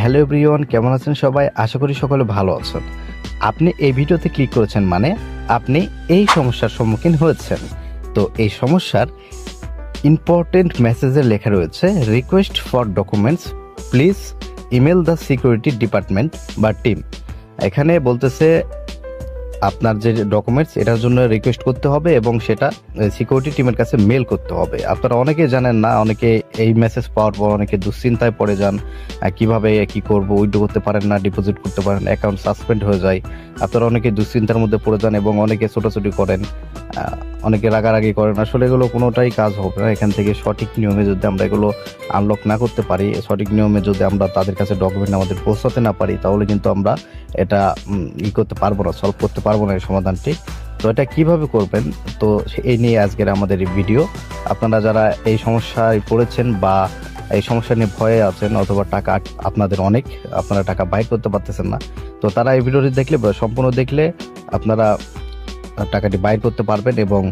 Hello everyone, কেমন আছেন সবাই? আশা করি সকলে ভালো আছেন। আপনি এই ভিডিওতে ক্লিক করেছেন মানে আপনি এই সমস্যার সম্মুখীন হয়েছেন। তো এই সমস্যার ইম্পর্টেন্ট মেসেজে লেখা রয়েছে request for documents please email the security department বা টিম এখানে বলতেছে আপনার যে ডকুমেন্টস এটার জন্য রিকোয়েস্ট করতে হবে এবং সেটা সিকিউরিটি টিমের কাছে মেল করতে হবে। আপনারা অনেকে জানেন না, অনেকে এই মেসেজ পাওয়ার পর অনেকে দুশ্চিন্তায় পড়ে যান কীভাবে কি করব, উইথড্র করতে পারেন না ডিপোজিট করতে পারেন অ্যাকাউন্ট সাসপেন্ড হয়ে যায়। আপনারা অনেকে দুশ্চিন্তার মধ্যে পড়ে যান এবং অনেকে ছোটাছুটি করেন। অনেকে রাগারাগি করেন। আসলে এগুলো কোনোটাই কাজ হবে না। এখান থেকে সঠিক নিয়মে যদি আমরা এগুলো আনলক না করতে পারি, সঠিক নিয়মে যদি আমরা তাদের কাছে ডকুমেন্ট আমাদের পৌঁছাতে না পারি, তাহলে কিন্তু আমরা এটা ই করতে পারব না সলভ করতে পারব না এই সমাধানটি। তো এটা কীভাবে করবেন? তো এই নিয়ে আজকের আমাদের এই ভিডিও আপনারা যারা এই সমস্যায় পড়েছেন বা এই সমস্যা নিয়ে ভয়ে আছেন অথবা টাকা আপনাদের অনেক, আপনারা টাকা বাইর করতে পারতেছেন না, তো তারা এই ভিডিওটি দেখলে সম্পূর্ণ দেখলে আপনারা টাকাটি বাইর করতে পারবেন এবং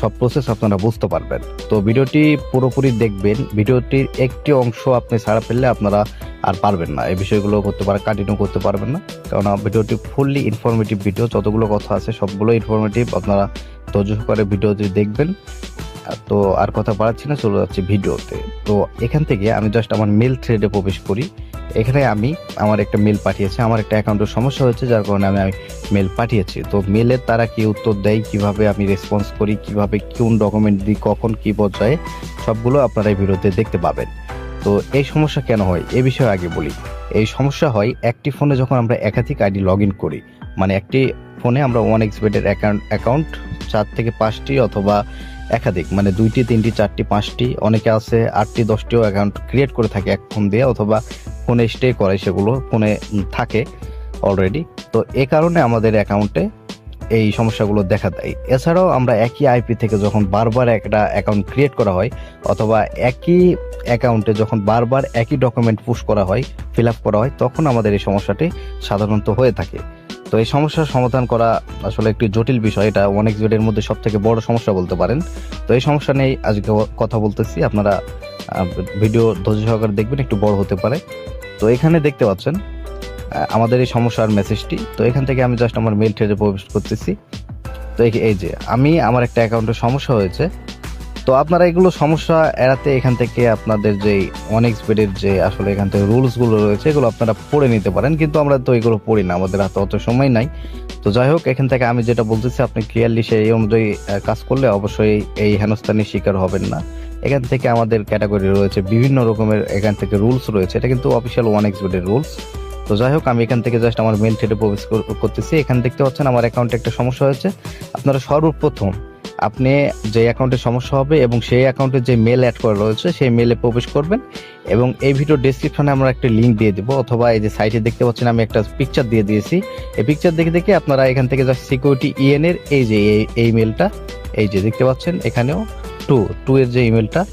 সব প্রসেস আপনারা বুঝতে পারবেন। তো ভিডিওটি পুরোপুরি দেখবেন। ভিডিওটির একটি অংশ আপনি ছাড়া ফেললে আপনারা আর পারবেন না। এই বিষয়গুলো করতে পারে কন্টিনিউ করতে পারবেন না। কারণ ভিডিওটি ফুললি ইনফরমেটিভ ভিডিও যতগুলো কথা আছে সবগুলো ইনফরমেটিভ আপনারা ধৈর্য সহকারে ভিডিওটি দেখবেন। তো আর কথা বাড়াচ্ছি না, চলে যাচ্ছি ভিডিওতে। তো এখান থেকে আমি জাস্ট আমার মেল থ্রেডে প্রবেশ করি। এখানে আমি আমার একটা মেল পাঠিয়েছি। আমার একটা অ্যাকাউন্টের সমস্যা হয়েছে, যার কারণে আমি আমি মেল পাঠিয়েছি। তো মেলের তারা কি উত্তর দেয়? কীভাবে আমি রেসপন্স করি? কীভাবে কোন ডকুমেন্ট দিই কখন কি পর্যায়ে? সবগুলো আপনারা এই ভিডিওতে দেখতে পাবেন। তো এই সমস্যা কেন হয়? এ বিষয়ে আগে বলি। এই সমস্যা হয় একটি ফোনে যখন আমরা একাধিক আইডি লগ করি মানে একটি ফোনে আমরা ওয়ান এক্সবেডের অ্যাকাউন্ট অ্যাকাউন্ট চার থেকে পাঁচটি অথবা একাধিক মানে দুইটি, তিনটি, চারটি, পাঁচটি, অনেকে আছে আটটি, দশটিও অ্যাকাউন্ট ক্রিয়েট করে থাকে এক ফোন দিয়ে অথবা ফোনে স্টে করে সেগুলো ফোনে থাকে অলরেডি তো এ কারণে আমাদের অ্যাকাউন্টে এই সমস্যাগুলো দেখা দেয়। এছাড়াও আমরা একই আইপি থেকে যখন বারবার একটা অ্যাকাউন্ট ক্রিয়েট করা হয়, অথবা একই অ্যাকাউন্টে যখন বারবার একই ডকুমেন্ট পুশ করা হয় ফিল আপ করা হয়, তখন আমাদের এই সমস্যাটি সাধারণত হয়ে থাকে। তো এই সমস্যার সমাধান করা আসলে একটি জটিল বিষয়। এটা অনেক জেডের মধ্যে সব থেকে বড় সমস্যা বলতে পারেন। তো এই সমস্যা নিয়ে আজকে কথা বলতেছি। আপনারা ভিডিও ধৈর্য সহকারে দেখবেন, একটু বড় হতে পারে। তো এখানে দেখতে পাচ্ছেন আমাদের এই সমস্যার মেসেজটি তো এখান থেকে আমি জাস্ট আমার মেল ট্রেডে প্রবেশ করতেছি। তো এই যে আমি, আমার একটা অ্যাকাউন্টে সমস্যা হয়েছে। তো আপনারা এগুলো সমস্যা এড়াতে এখান থেকে আপনাদের যে অনেক স্পিডের যে আসলে এখান থেকে রুলসগুলো রয়েছে, এগুলো আপনারা পড়ে নিতে পারেন। কিন্তু আমরা তো এগুলো পড়ি না, আমাদের হাতে অত সময় নাই। তো যাই হোক, এখান থেকে আমি যেটা বলতেছি, আপনি ক্লিয়ারলি সেই অনুযায়ী কাজ করলে অবশ্যই এই হেনস্থানের শিকার হবেন না। এখান থেকে আমাদের ক্যাটাগরি রয়েছে বিভিন্ন রকমের এখান থেকে রুলস রয়েছে। এটা কিন্তু অফিসিয়াল ওয়ান এক্সবিডের রুলস তো যাই হোক, আমি এখান থেকে জাস্ট আমার মেল থ্রেডে প্রবেশ কর- করতেছি। এখানে দেখতে পাচ্ছেন আমার অ্যাকাউন্টে একটা সমস্যা হয়েছে। আপনারা সর্বপ্রথম আপনি যে অ্যাকাউন্টে সমস্যা হবে এবং সেই অ্যাকাউন্টে যে মেল অ্যাড করা রয়েছে, সেই মেলে প্রবেশ করবেন এবং এই ভিডিও ডেসক্রিপশনে আমরা একটা লিঙ্ক দিয়ে দেবো অথবা এই যে সাইটে দেখতে পাচ্ছেন আমি একটা পিকচার দিয়ে দিয়েছি। এই পিকচার দেখে দেখে আপনারা এখান থেকে জাস্ট সিকিউরিটি ইএন এর এই যে এই- এই মেলটা এই যে দেখতে পাচ্ছেন এখানেও টু টু এর যে ইমেলটা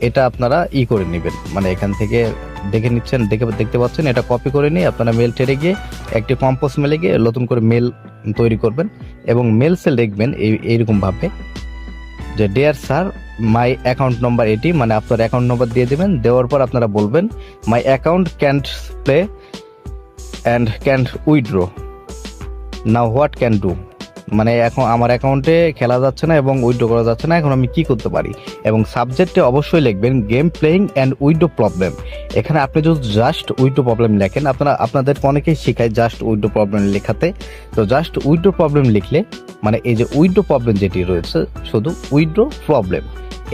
এটা আপনারা ই করে নেবেন। মানে এখান থেকে দেখে নিচ্ছেন, দেখে দেখতে পাচ্ছেন, এটা কপি করে নিয়ে আপনারা মেল টেরে গিয়ে একটি কম্পোজ মেলে গিয়ে নতুন করে মেল তৈরি করবেন এবং মেল মেলসে লিখবেন এই এইরকমভাবে যে dear sir my account number এটি। মানে আপনার অ্যাকাউন্ট নম্বর দিয়ে দেবেন, দেওয়ার পর আপনারা বলবেন my account can't play and can't withdraw now what can do মানে এখন আমার অ্যাকাউন্টে খেলা যাচ্ছে না এবং উইড্রো করা যাচ্ছে না, এখন আমি কি করতে পারি? এবং সাবজেক্টে অবশ্যই লিখবেন game playing and withdraw problem এখানে আপনি যদি জাস্ট উইড্রো প্রবলেম লেখেন। আপনারা আপনাদের অনেকেই শেখায় জাস্ট উইড্রো প্রবলেম লেখাতে। তো জাস্ট উইড্রো প্রবলেম লিখলে মানে এই যে উইড্রো প্রবলেম যেটি রয়েছে, শুধু উইড্রো প্রবলেম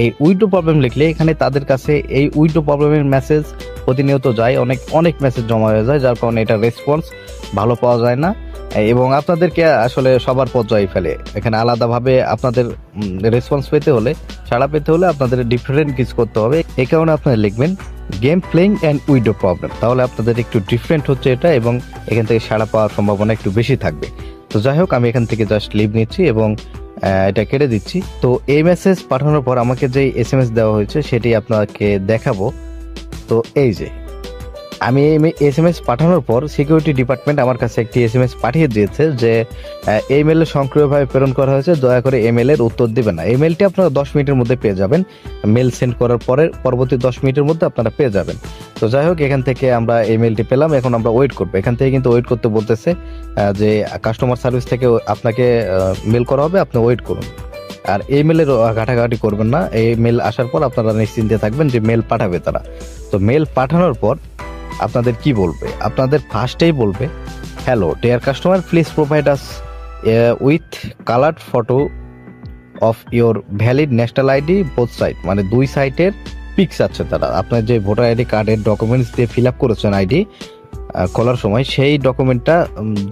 এই উইড্রো প্রবলেম লিখলে এখানে তাদের কাছে এই উইড্রো প্রবলেমের মেসেজ প্রতিনিয়ত যায়। অনেক অনেক মেসেজ জমা হয়ে যায়, যার কারণে এটা রেসপন্স ভালো পাওয়া যায় না। এবং আপনাদেরকে আসলে সবার পর্যায়ে ফেলে। এখানে আলাদাভাবে আপনাদের রেসপন্স পেতে হলে, সাড়া পেতে হলে আপনাদের ডিফারেন্ট কিছু করতে হবে। এই কারণে আপনারা লিখবেন game playing and withdraw problem তাহলে আপনাদের একটু ডিফারেন্ট হচ্ছে এটা এবং এখান থেকে সাড়া পাওয়ার সম্ভাবনা একটু বেশি থাকবে। তো যাই হোক, আমি এখান থেকে জাস্ট লিভ নিচ্ছি এবং এটা কেটে দিচ্ছি। তো এই মেসেজ পাঠানোর পর আমাকে যে এস এম এস দেওয়া হয়েছে, সেটি আপনাকে দেখাবো। তো এই যে আমি এস এম এস পাঠানোর পর সিকিউরিটি ডিপার্টমেন্ট আমার কাছে একটি এস এম এস পাঠিয়ে দিয়েছে যে এই মেলে সক্রিয়ভাবে প্রেরণ করা হয়েছে, দয়া করে ইমেল এর উত্তর দিবেন না। এই মেলটি আপনারা দশ মিনিটের মধ্যে পেয়ে যাবেন। মেল সেন্ড করার পরে পরবর্তী দশ মিনিটের মধ্যে আপনারা পেয়ে যাবেন। তো যাই হোক, এখান থেকে আমরা এই মেলটি পেলাম, এখন আমরা ওয়েট করব। এখান থেকে কিন্তু ওয়েট করতে বলতেছে যে কাস্টমার সার্ভিস থেকে আপনাকে মেল করা হবে, আপনি ওয়েট করুন। আর এই মেলের ঘাটাঘাটি করবেন না। এই মেল আসার পর আপনারা নিশ্চিন্তে থাকবেন যে মেল পাঠাবে তারা। তো মেল পাঠানোর পর আপনাদের কি বলবে? আপনাদের ফার্স্টেই বলবে hello dear customer please provide us with coloured photo of your valid national ID both side মানে দুই সাইটের পিকস আছে তারা। আপনার যে ভোটার আইডি কার্ডের ডকুমেন্টস দিয়ে ফিল আপ করেছেন আইডি খোলার সময়, সেই ডকুমেন্টটা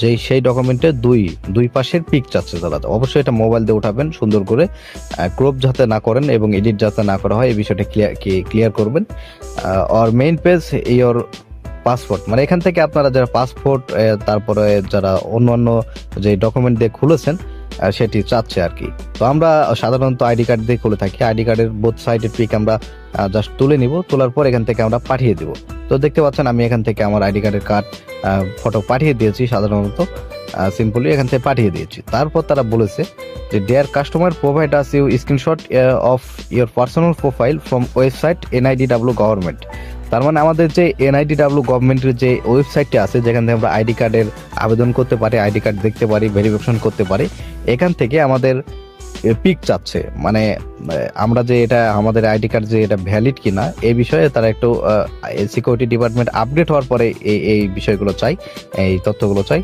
যেই, সেই ডকুমেন্টের দুই দুই পাশের পিক চাচ্ছে তারা। অবশ্যই এটা মোবাইল দিয়ে উঠাবেন, সুন্দর করে ক্রপ যাতে না করেন এবং এডিট যাতে না করা হয়, এই বিষয়টা ক্লিয়ার ক্লিয়ার করবেন। আর মেইন পেজ ইওর পাসপোর্ট। মানে এখান থেকে আপনারা যারা পাসপোর্ট তারপরে যারা অন্যান্য যে ডকুমেন্ট দিয়ে খুলেছেন সেটি চাচ্ছে আর কি। তো আমরা সাধারণত আইডি কার্ড দিয়ে খুলে থাকি। আইডি কার্ডের বোথ সাইডের পিক আমরা জাস্ট তুলে নিব। তোলার পর এখান থেকে আমরা পাঠিয়ে দিব। তো দেখতে পাচ্ছেন, আমি এখান থেকে আমার আইডি কার্ডের কার্ড ফটো পাঠিয়ে দিয়েছি সাধারণত। সিম্পলি এখান থেকে পাঠিয়ে দিয়েছি। তারপর তারা বলেছে যে dear customer provide us you screenshot of your personal profile from website NID W government তার মানে আমাদের যে এনআইডি ডাব্লিউ গভর্নমেন্টের যে ওয়েবসাইটটি আছে, যেখান থেকে আমরা আইডি কার্ডের আবেদন করতে পারি আইডি কার্ড দেখতে পারি ভেরিফিকেশন করতে পারি, এখান থেকে আমাদের পিক চাচ্ছে। মানে আমরা যে এটা, আমাদের আইডি কার্ড যে এটা ভ্যালিড কিনা এই বিষয়ে তারা একটু সিকিউরিটি ডিপার্টমেন্ট আপডেট হওয়ার পরে এই এই বিষয়গুলো চাই, এই তথ্যগুলো চাই।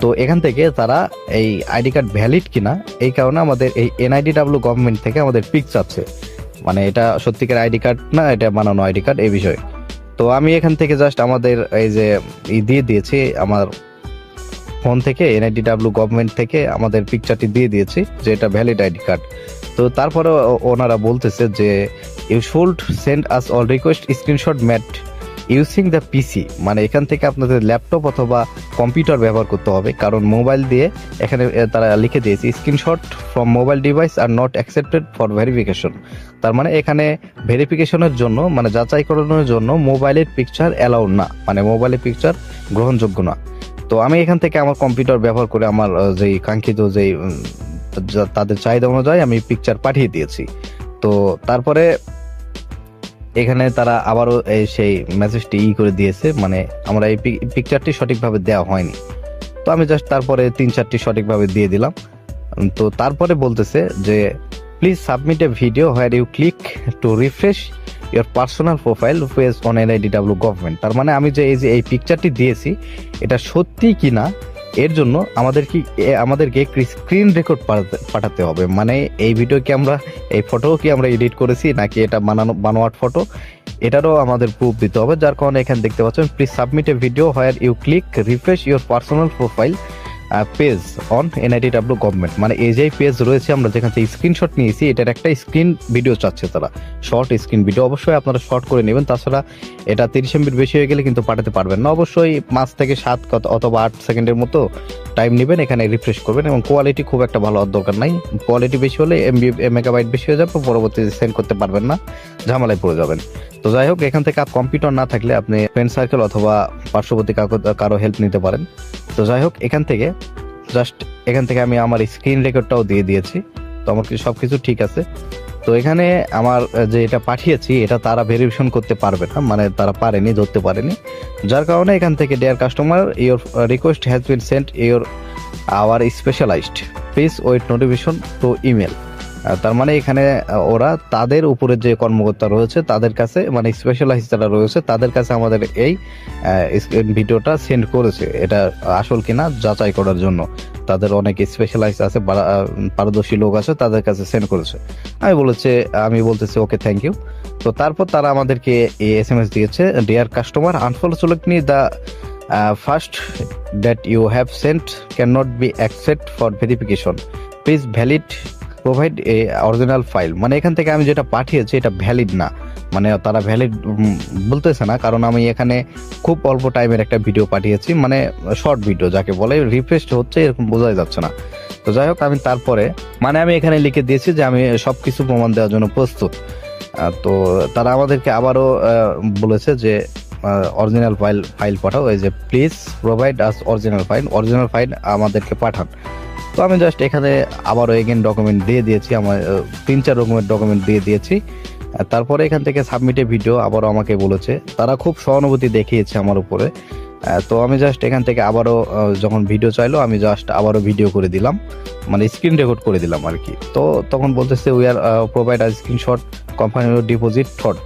তো এখান থেকে তারা এই আইডি কার্ড ভ্যালিড কিনা, এই কারণে আমাদের এই এনআইডি ডাব্লিউ গভর্নমেন্ট থেকে আমাদের পিক চাচ্ছে। মানে এটা সত্যিকার আইডি কার্ড না, এটা বানানো আইডি কার্ড এই বিষয়ে। তো আমি এখান থেকে জাস্ট আমাদের এই যে ই দিয়ে দিয়েছি, আমার ফোন থেকে এনআইডি ডাব্লিউ গভর্নমেন্ট থেকে আমাদের পিকচারটি দিয়ে দিয়েছি, যে এটা ভ্যালিড আইডি কার্ড তো তারপরে ওনারা বলতেছে যে you should send us all request screenshot made using the PC মানে এখান থেকে আপনাদের ল্যাপটপ অথবা কম্পিউটার ব্যবহার করতে হবে, কারণ মোবাইল দিয়ে এখানে তারা লিখে দিয়েছে screenshot from mobile device are not accepted for verification তার মানে এখানে ভেরিফিকেশনের জন্য মানে যাচাই করানোর জন্য মোবাইলের পিকচার অ্যালাউড না মানে মোবাইলের পিকচার গ্রহণযোগ্য না। তো আমি এখান থেকে আমার কম্পিউটার ব্যবহার করে আমার যেই কাঙ্ক্ষিত যেই তাদের চাহিদা অনুযায়ী আমি পিকচার পাঠিয়ে দিয়েছি। তো তারপরে এখানে তারা আবারও সেই মেসেজটি ই করে দিয়েছে মানে আমরা এই পিকচারটি সঠিকভাবে দেওয়া হয়নি। তো আমি জাস্ট তারপরে তিন চারটি সঠিকভাবে দিয়ে দিলাম। তো তারপরে বলতেছে যে please submit a video where you click to refresh your personal profile page on N ID W government তার মানে আমি যে এই যে এই পিকচারটি দিয়েছি, এটা সত্যি কি না এর জন্য আমাদের কি আমাদেরকে স্ক্রিন রেকর্ড পাঠাতে হবে। মানে এই ভিডিও কি আমরা, এই ফটো কি আমরা এডিট করেছি, নাকি এটা বানানো, বানোয়াট ফটো এটারও আমাদের প্রুফ দিতে হবে। যার কারণে এখানে দেখতে পাচ্ছেন please submit a video where you click refresh your personal profile page on NID W government মানে এই যে পেজ রয়েছে, আমরা যেখান থেকে স্ক্রিনশট নিয়েছি, এটার একটা স্ক্রিন ভিডিও চাচ্ছে তারা। শর্ট স্ক্রিন ভিডিও অবশ্যই আপনারা শর্ট করে নেবেন, তাছাড়া এটা তিরিশ এমবির বেশি হয়ে গেলে কিন্তু পাঠাতে পারবেন না। অবশ্যই পাঁচ থেকে সাত অথবা আট সেকেন্ডের মতো টাইম নেবেন, এখানে রিফ্রেশ করবেন, এবং কোয়ালিটি খুব একটা ভালো হওয়ার দরকার নাই। কোয়ালিটি বেশি হলে এমবি মেগাবাইট বেশি হয়ে যাবে, পরবর্তীতে সেন্ড করতে পারবেন না, ঝামেলায় পড়ে যাবেন। তো যাই হোক, এখান থেকে কম্পিউটার না থাকলে আপনি ফ্রেন্ড সার্কেল অথবা পার্শ্ববর্তী কারও হেল্প নিতে পারেন। তো যাই হোক, এখান থেকে জাস্ট এখান থেকে আমি আমার স্ক্রিন রেকর্ডটাও দিয়ে দিয়েছি। তো আমার সব কিছু ঠিক আছে। তো এখানে আমার যে এটা পাঠিয়েছি, এটা তারা ভেরিফিকেশন করতে পারবে না। মানে তারা পারেনি, ধরতে পারেনি। যার কারণে এখান থেকে dear customer your request has been sent your our specialised please wait notification to email তার মানে এখানে ওরা তাদের উপরে যে কর্মকর্তা রয়েছে, তাদের কাছে মানে স্পেশালাইজ যারা রয়েছে, তাদের কাছে আমাদের এই ভিডিওটা সেন্ড করেছে। এটা আসল কিনা যাচাই করার জন্য। তাদের অনেক স্পেশালাইজ আছে পারদর্শী লোক আছে, তাদের কাছে সেন্ড করেছে। আমি বলেছে, আমি বলতেছি ওকে থ্যাংক ইউ তো তারপর তারা আমাদেরকে এই এস এম এস দিয়েছে dear customer unfortunately the first that you have sent can not be accept for verification please valid provide a original file মানে এখান থেকে আমি যেটা পাঠিয়েছি, এটা ভ্যালিড না। মানে তারা ভ্যালিড বলতেছে না, কারণ আমি এখানে খুব অল্প টাইমের একটা ভিডিও পাঠিয়েছি মানে শর্ট ভিডিও যাকে বলে রিফ্রেশ হচ্ছে, এরকম বোঝাই যাচ্ছে না। তো যাই হোক, আমি তারপরে মানে আমি এখানে লিখে দিয়েছি যে আমি সব কিছু প্রমাণ দেওয়ার জন্য প্রস্তুত। তো তারা আমাদেরকে আবারও বলেছে যে অরিজিনাল ফাইল ফাইল পাঠাও। এই যে please provide us original file original file আমাদেরকে পাঠান। তো আমি জাস্ট এখানে আবারও এগেন ডকুমেন্ট দিয়ে দিয়েছি, আমার তিন চার রকমের ডকুমেন্ট দিয়ে দিয়েছি। তারপরে এখান থেকে সাবমিটে ভিডিও আবারও আমাকে বলেছে। তারা খুব সহানুভূতি দেখিয়েছে আমার উপরে। তো আমি জাস্ট এখান থেকে আবারও যখন ভিডিও চাইলো, আমি জাস্ট আবারও ভিডিও করে দিলাম। মানে স্ক্রিন রেকর্ড করে দিলাম আর কি। তো তখন বলতেছে we are provide our screenshot company deposit thought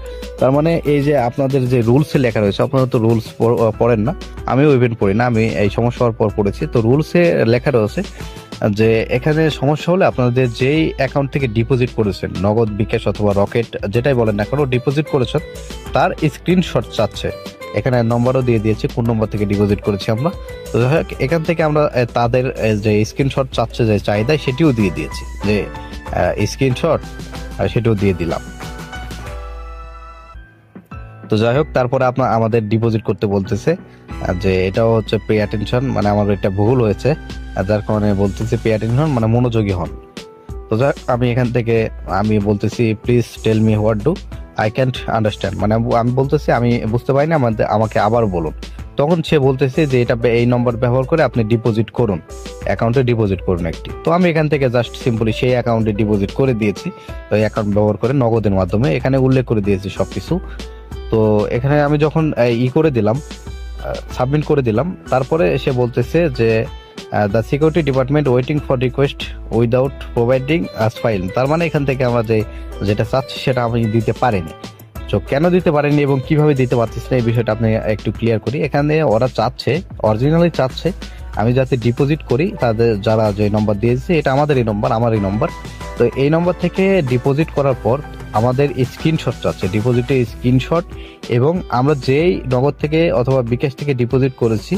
তার মানে এই যে আপনাদের যে রুলসে লেখা রয়েছে, আপনারা তো রুলস পড়েন না। আমিও ইভেন্ট পড়ি না, আমি এই সমস্যা হওয়ার পর পড়েছি। তো রুলসে লেখা রয়েছে যে এখানে সমস্যা হলে আপনাদের যেই অ্যাকাউন্ট থেকে ডিপোজিট করেছেন, নগদ, বিকাশ অথবা রকেট, যেটাই বলেন না কেন ডিপোজিট করেছেন, তার স্ক্রিনশট চাচ্ছে। এখানে নম্বরও দিয়ে দিয়েছি কোন নম্বর থেকে ডিপোজিট করেছি আমরা। তো এখান থেকে আমরা তাদের যে স্ক্রিনশট চাচ্ছে, যে চাহিদা, সেটিও দিয়ে দিয়েছি। যে স্ক্রিনশট সেটাও দিয়ে দিলাম। তো যাই হোক, তারপরে আপনার আমাদের ডিপোজিট করতে বলতেছে। যে এটাও হচ্ছে পে অ্যাটেনশন মানে আমার এটা ভুল হয়েছে। যার কারণে বলতেছি পে অ্যাটেনশন মানে মনোযোগী হন। তো যাক, আমি এখান থেকে, আমি বলতেছি please tell me what do I can't understand মানে আমি- বলতেছি, আমি বুঝতে পারি না আমাকে আবার বলুন। তখন সে বলতেছে যে এটা এই নম্বর ব্যবহার করে আপনি ডিপোজিট করুন। অ্যাকাউন্টে ডিপোজিট করুন একটি। তো আমি এখান থেকে জাস্ট সিম্পলি সেই অ্যাকাউন্টে ডিপোজিট করে দিয়েছি। তো এই অ্যাকাউন্ট ব্যবহার করে নগদের মাধ্যমে এখানে উল্লেখ করে দিয়েছি সব কিছু তো এখানে আমি যখন ই করে দিলাম সাবমিট করে দিলাম। তারপরে এসে বলতেছে যে the security department waiting for request without providing us file তার মানে এখান থেকে আমরা যে, যেটা চাচ্ছি সেটা আমি দিতে পারিনি। তো কেন দিতে পারেনি এবং কীভাবে দিতে পারছিস না এই বিষয়টা আপনি একটু ক্লিয়ার করি। এখানে ওরা চাচ্ছে অরিজিনালি চাচ্ছে, আমি যাতে ডিপোজিট করি, তাদের যারা যে নম্বর দিয়েছে, এটা আমাদেরই নম্বর আমারই নম্বর তো এই নম্বর থেকে ডিপোজিট করার পর আমাদের স্ক্রিনশট চাচ্ছে ডিপোজিটের স্ক্রিনশট এবং আমরা যেই নগদ থেকে অথবা বিকাশ থেকে ডিপোজিট করেছি,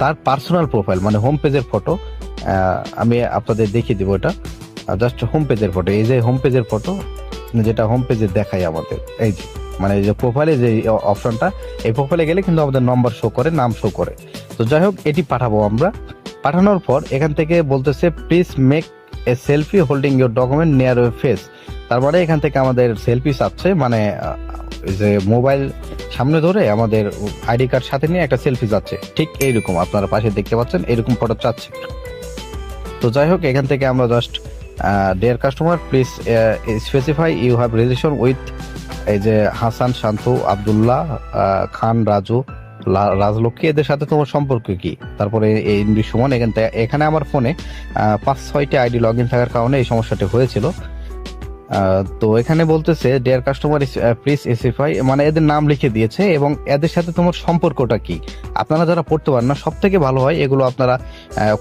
তার পার্সোনাল প্রোফাইল মানে হোম পেজের ফটো আমি আপনাদের দেখিয়ে দেবো এটা। জাস্ট হোম পেজের ফটো এই যে হোম পেজের ফটো যেটা হোম পেজে দেখায় আমাদের, এই যে মানে এই যে প্রোফাইলে যে অপশনটা এই প্রোফাইলে গেলে কিন্তু আমাদের নম্বর শো করে, নাম শো করে। তো যাই হোক, এটি পাঠাবো আমরা। পাঠানোর পর এখান থেকে বলতেছে please make a selfie holding your document near your face তার মানে এখান থেকে আমাদের সেলফি চাচ্ছে মানে যে মোবাইল সামনে ধরে আমাদের আইডি কার্ড সাথে নিয়ে একটা সেলফি যাচ্ছে। ঠিক এইরকম আপনারা পাশে দেখতে পাচ্ছেন, এরকম ফটো চাচ্ছে। তো যাই হোক, এখান থেকে আমরা just dear customer please specify you have relation with এই যে হাসান, শান্তু, আবদুল্লাহ খান, রাজু রাজলক্ষ্মী, এদের সাথে তোমার সম্পর্ক কি? তারপরে এই সুমন, এখান থেকে, এখানে আমার ফোনে পাঁচ ছয়টা আইডি লগ ইন থাকার কারণে এই সমস্যাটি হয়েছিল। তো এখানে বলতেছে ডিয়ার কাস্টমার প্লিজ এসিফাই মানে এদের নাম লিখে দিয়েছে এবং এদের সাথে তোমার সম্পর্কটা কি? আপনারা যারা পড়তে পারেন না সব থেকে ভালো হয় এগুলো আপনারা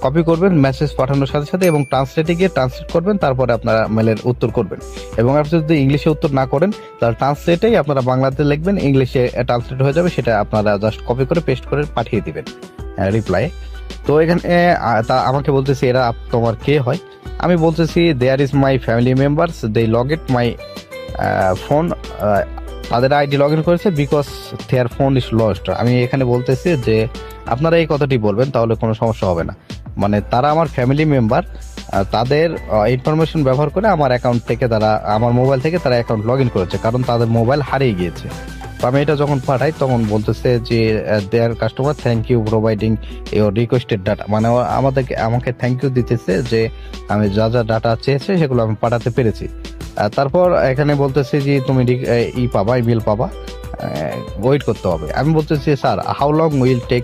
কপি করবেন মেসেজ পাঠানোর সাথে সাথে এবং ট্রান্সলেটে গিয়ে ট্রান্সলেট করবেন, তারপরে আপনারা মেলের উত্তর করবেন। এবং আপনি যদি ইংলিশে উত্তর না করেন, তাহলে ট্রান্সলেটেই আপনারা বাংলাতে লিখবেন, ইংলিশে ট্রান্সলেট হয়ে যাবে, সেটা আপনারা জাস্ট কপি করে পেস্ট করে পাঠিয়ে দিবেন রিপ্লাই তো এখানে তা আমাকে বলতেছে এরা তোমার কে হয়? আমি বলতেছি there is my family members they log it my phone তাদের আইডি লগ ইন করেছে because their phone is lost আমি এখানে বলতেছি যে, আপনারা এই কথাটি বলবেন, তাহলে কোনো সমস্যা হবে না। মানে তারা আমার ফ্যামিলি মেম্বার তাদের ইনফরমেশন ব্যবহার করে আমার অ্যাকাউন্ট থেকে তারা, আমার মোবাইল থেকে তারা অ্যাকাউন্ট লগ ইন করেছে, কারণ তাদের মোবাইল হারিয়ে গিয়েছে। আমি এটা যখন পাঠাই তখন বলতেছে যে dear customer thank you providing your requested data মানে আমাদেরকে, আমাকে থ্যাংক ইউ দিতেছে যে, আমি যা যা ডাটা চেয়েছে, সেগুলো আমি পাঠাতে পেরেছি। তারপর এখানে বলতেছে যে, তুমি ই পাবা ইমেল পাবা ওয়েট করতে হবে। আমি বলতেছি, sir how long will take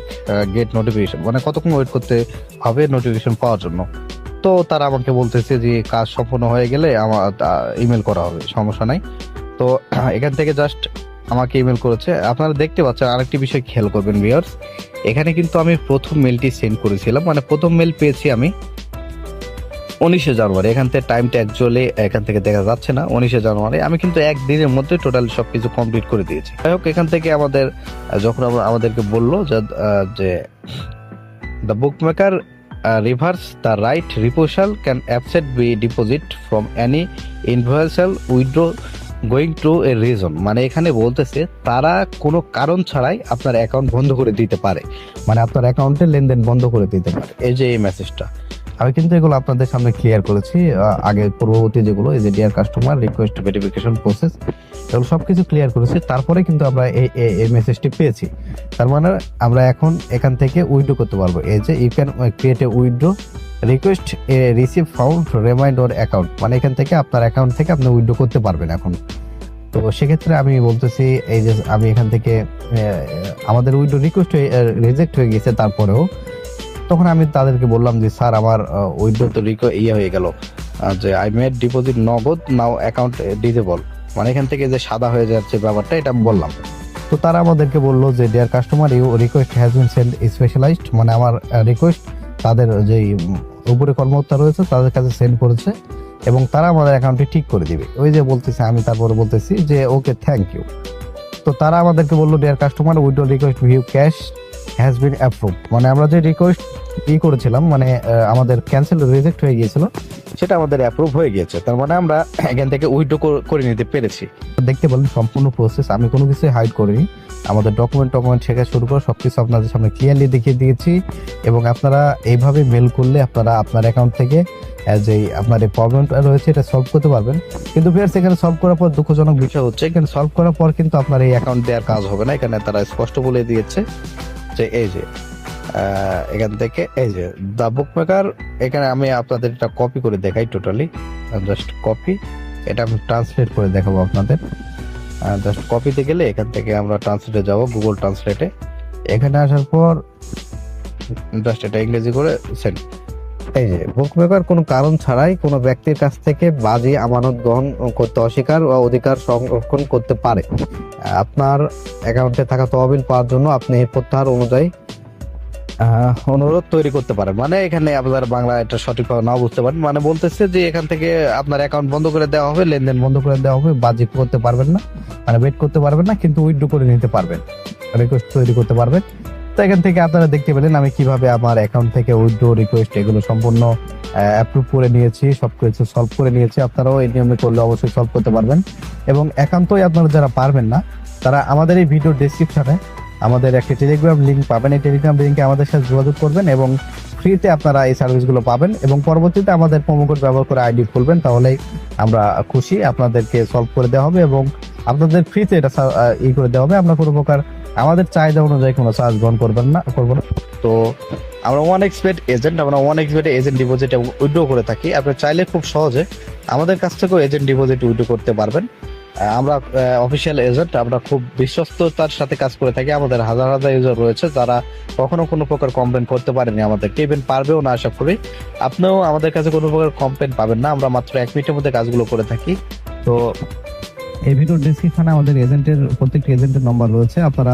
get notification মানে কতক্ষণ ওয়েট করতে হবে নোটিফিকেশন পাওয়ার জন্য? তো তারা আমাকে বলতেছে যে, কাজ সম্পূর্ণ হয়ে গেলে আমার ইমেল করা হবে, সমস্যা নাই। তো এখান থেকে জাস্ট আমাকে ইমেল করেছে। আপনারা দেখতে পাচ্ছেন আরেকটি বিষয় খেয়াল করবেন ভিউয়ার্স এখানে কিন্তু আমি প্রথম মেলটি সেন্ড করেছিলাম মানে প্রথম মেল পেয়েছি আমি উনিশে জানুয়ারি। এখান থেকে টাইমটা অ্যাকচুয়ালি এখান থেকে দেখা যাচ্ছে না, উনিশে জানুয়ারি। আমি কিন্তু একদিনের মধ্যে টোটাল সব কিছু কমপ্লিট করে দিয়েছি। যাই হোক, এখান থেকে আমাদের যখন আমাদেরকে বলল যে the book maker reverse the right reposal can upset be deposit from any invoice withdraw going to a reason মানে এখানে বলতেছে, তারা কোনো কারণ ছাড়াই আপনার অ্যাকাউন্ট বন্ধ করে দিতে পারে। মানে আপনার অ্যাকাউন্টে লেনদেন বন্ধ করে দিতে পারে। এই যে এই মেসেজটা আমি কিন্তু এগুলো আপনাদের সামনে ক্লিয়ার করেছি আগে পূর্ববর্তী যেগুলো, এই যে dear customer request verification process এগুলো সব কিছু ক্লিয়ার করেছি। তারপরে কিন্তু আমরা এই, এই- মেসেজটি পেয়েছি। তার মানে আমরা এখন এখান থেকে উইড্রো করতে পারব। এই যে you can create a withdraw request a receive found remind or account মানে এখান থেকে আপনার অ্যাকাউন্ট থেকে আপনি উইড্রো করতে পারবেন এখন। তো সেক্ষেত্রে আমি বলতেছি, এই যে আমি এখান থেকে আমাদের উইড্রো রিকোয়েস্ট রিজেক্ট হয়ে গেছে তারপরেও তখন আমি তাদেরকে বললাম যে, স্যার, আমার উইড্রো তো রিকো ইয়ে হয়ে গেল। যে আই মেড ডিপোজিট নগদ নাও অ্যাকাউন্ট ডিজেবল মানে এখান থেকে যে সাদা হয়ে যাচ্ছে ব্যাপারটা, এটা বললাম। তো তারা আমাদেরকে বলল যে dear customer you request has been send specialised মানে আমার রিকোয়েস্ট তাদের যে উপরে কর্মকর্তা রয়েছে, তাদের কাছে সেন্ড করেছে এবং তারা আমাদের অ্যাকাউন্টটি ঠিক করে দিবে। ওই যে বলতেছে, আমি তারপরে বলতেছি যে ওকে থ্যাংক ইউ তো তারা আমাদেরকে বলল dear customer withdraw request view cash has been approve মানে আমরা যে রিকোয়েস্ট ই করেছিলাম মানে আমাদের ক্যান্সেল রিজেক্ট হয়ে গিয়েছিল, সেটা আমাদের অ্যাপ্রুভ হয়ে গিয়েছে। তার মানে আমরা এখান থেকে উইড্রো করে নিতে পেরেছি। দেখতে বলেন, সম্পূর্ণ প্রসেস আমি কোনো কিছু হাইড করিনি। আমাদের ডকুমেন্ট টকুমেন্ট শেখা শুরু করে, সবকিছু আপনাদের সামনে ক্লিয়ারলি দেখিয়ে দিয়েছি। এবং আপনারা এইভাবে মেল করলে আপনারা আপনার অ্যাকাউন্ট থেকে এই আপনার এই প্রবলেমটা রয়েছে, এটা সলভ করতে পারবেন। কিন্তু ভিউয়ার্স এখানে সলভ করার পর দুঃখজনক বিষয় হচ্ছে, এখানে সলভ করার পর কিন্তু আপনার এই অ্যাকাউন্ট দেওয়ার কাজ হবে না। এখানে তারা স্পষ্ট বলে দিয়েছে। যে এই যে এখান থেকে এই যে দ্য বুক মেকার এখানে আমি আপনাদের এটা কপি করে দেখাই টোটালি জাস্ট কপি এটা আমি ট্রান্সলেট করে দেখাবো আপনাদের। জাস্ট কপিতে গেলে এখান থেকে আমরা ট্রান্সলেটে যাব গুগল ট্রান্সলেটে এখানে আসার পর জাস্ট এটা ইংরেজি করে সেন্ড এই যে বুক মেকার কোনো কারণ ছাড়াই কোনো ব্যক্তির কাছ থেকে বাজি আমানত গ্রহণ করতে অস্বীকার বা অধিকার সংরক্ষণ করতে পারে। আপনার অ্যাকাউন্টে থাকা তহবিল পাওয়ার জন্য আপনি এই প্রত্যাহার অনুযায়ী অনুরোধ তৈরি করতে পারেন। মানে এখানে আপনার বাংলা এটা সঠিকভাবে নাও বুঝতে পারেন। মানে বলতেছে যে এখান থেকে আপনার অ্যাকাউন্ট বন্ধ করে দেওয়া হবে, লেনদেন বন্ধ করে দেওয়া হবে, বাজি করতে পারবেন না। মানে ওয়েট করতে পারবেন না, কিন্তু উইথড্র করে নিতে পারবেন। রিকোয়েস্ট তৈরি করতে পারবেন। তো এখান থেকে আপনারা দেখতে পেলেন আমি কীভাবে আমার অ্যাকাউন্ট থেকে উইথড্র রিকোয়েস্ট এগুলো সম্পূর্ণ অ্যাপ্রুভ করে নিয়েছি সব কিছু সলভ করে নিয়েছি। আপনারাও এই নিয়মে করলে অবশ্যই সলভ করতে পারবেন। এবং একান্তই আপনারা যারা পারবেন না, তারা আমাদের এই ভিডিও ডেসক্রিপশনে আমাদের একটি টেলিগ্রাম লিঙ্ক পাবেন। এই টেলিগ্রাম লিঙ্কে আমাদের সাথে যোগাযোগ করবেন এবং ফ্রিতে আপনারা এই সার্ভিসগুলো পাবেন এবং পরবর্তীতে আমাদের প্রোমো কোড ব্যবহার করে আইডি খুলবেন। তাহলেই আমরা খুশি, আপনাদেরকে সলভ করে দেওয়া হবে এবং আপনাদের ফ্রিতে এটা ই করে দেওয়া হবে। আমরা কোনো প্রকার আমাদের চাহিদা অনুযায়ী কোনো চার্জ গ্রহণ করবেন না, করব না। তো আমরা ওয়ান এক্সপেড এজেন্ট আমরা one expert agent deposit withdraw করে থাকি। আপনি চাইলে খুব সহজে আমাদের কাছ থেকেও এজেন্ট ডিপোজিট উইড্রো করতে পারবেন। আমরা অফিসিয়াল এজেন্ট আমরা খুব বিশ্বস্ততার সাথে কাজ করে থাকি। আমাদের হাজার হাজার ইউজার রয়েছে যারা কখনো কোনো প্রকার কমপ্লেন করতে পারেনি আমাদের ইভেন পারবেও না, আশা করি। আপনিও আমাদের কাছে কোনো প্রকার কমপ্লেন পাবেন না। আমরা মাত্র এক মিনিটের মধ্যে কাজগুলো করে থাকি। তো এই ভিডিওর ডেসক্রিপশনে আমাদের এজেন্টের প্রত্যেকটি এজেন্টের নম্বর রয়েছে। আপনারা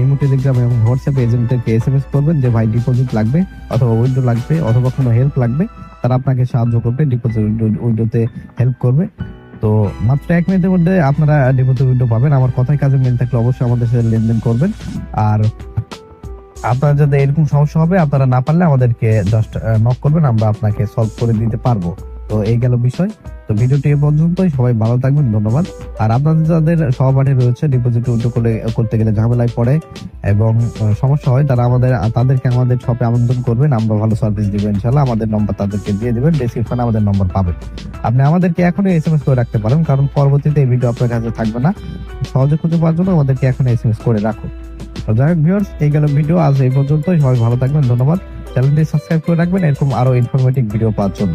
ইমো টেলিগ্রাম এবং হোয়াটসঅ্যাপে এজেন্টদেরকে এসএমএস করবেন যে, ভাই ডিপোজিট লাগবে অথবা উইড্রো লাগবে অথবা কোনো হেল্প লাগবে। তারা আপনাকে সাহায্য করবে ডিপোজিট উইড্রোতে হেল্প করবে। তো মাত্র এক মিনিটের মধ্যে আপনারা ডিপোজিট উইড্রো পাবেন। আমার কথায় কাজে মিল থাকলে অবশ্যই আমাদের সাথে লেনদেন করবেন। আর আপনারা যাদের এরকম সমস্যা হবে, আপনারা না পারলে আমাদেরকে জাস্ট নক করবেন, আমরা আপনাকে সলভ করে দিতে পারব। তো এই গেল বিষয়। তো ভিডিওটি এ পর্যন্তই। সবাই ভালো থাকবেন, ধন্যবাদ। আর আপনাদের যাদের সহপাঠী রয়েছে ডিপোজিট উইথড্র করে, করতে গেলে ঝামেলায় পড়ে এবং সমস্যা হয়, তারা আমাদের, তাদেরকে আমাদের শপে আমন্ত্রণ করবেন। আমরা ভালো সার্ভিস দিব, ইনশাল্লাহ। আমাদের নম্বর তাদেরকে দিয়ে দিবেন। ডিসক্রিপশনে আমাদের নম্বর পাবেন। আপনি আমাদেরকে এখনই এস এম এস করে রাখতে পারেন, কারণ পরবর্তীতে এই ভিডিও আপনার কাছে থাকবে না। সহজে খুঁজে পাওয়ার জন্য আমাদেরকে এখন এস এম এস করে রাখুন। যাই হোক ভিউয়ার্স এই গেল ভিডিও আজ এই পর্যন্তই। সবাই ভালো থাকবেন, ধন্যবাদ। চ্যানেলটি সাবস্ক্রাইব করে রাখবেন। এরকম আরও ইনফরমেটিভ ভিডিও পাওয়ার জন্য।